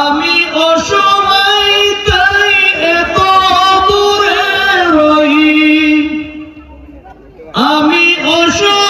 আমি অসময় তাই এত দূরে রই আমি অসময়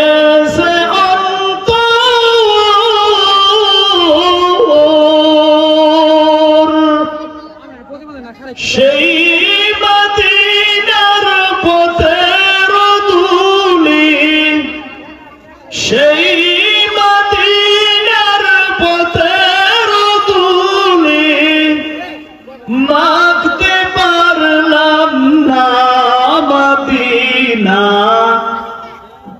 সেই মদিনার পথের ধুলি মাখতে পারলাম না মদিনা।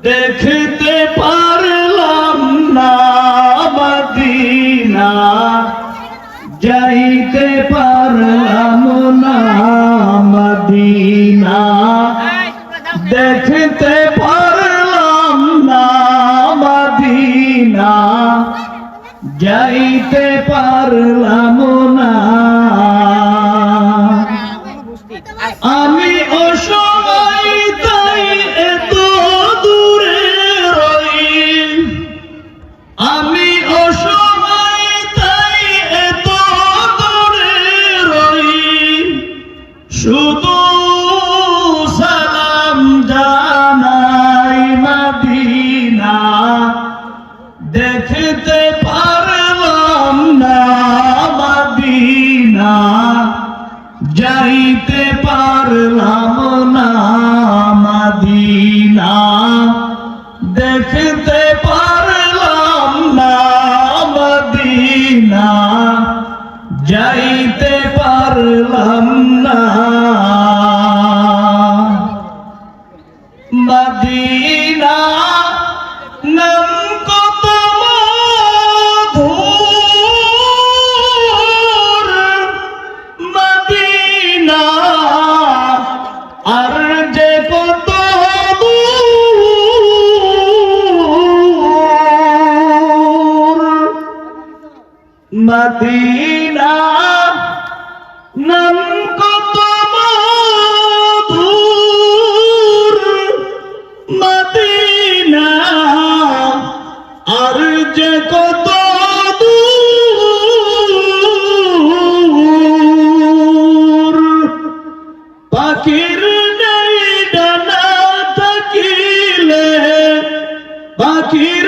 দেখতে পারলাম না মদিনা। যাইতে পারলাম না মদিনা। দেখতে মদিনা যাইতে পারলাম না মাদিনা। দেখতে মদিনা নাম কত মধুর। মদিনা আর যে কত দূর। পাখির নেই ডানা থাকিলে পাখির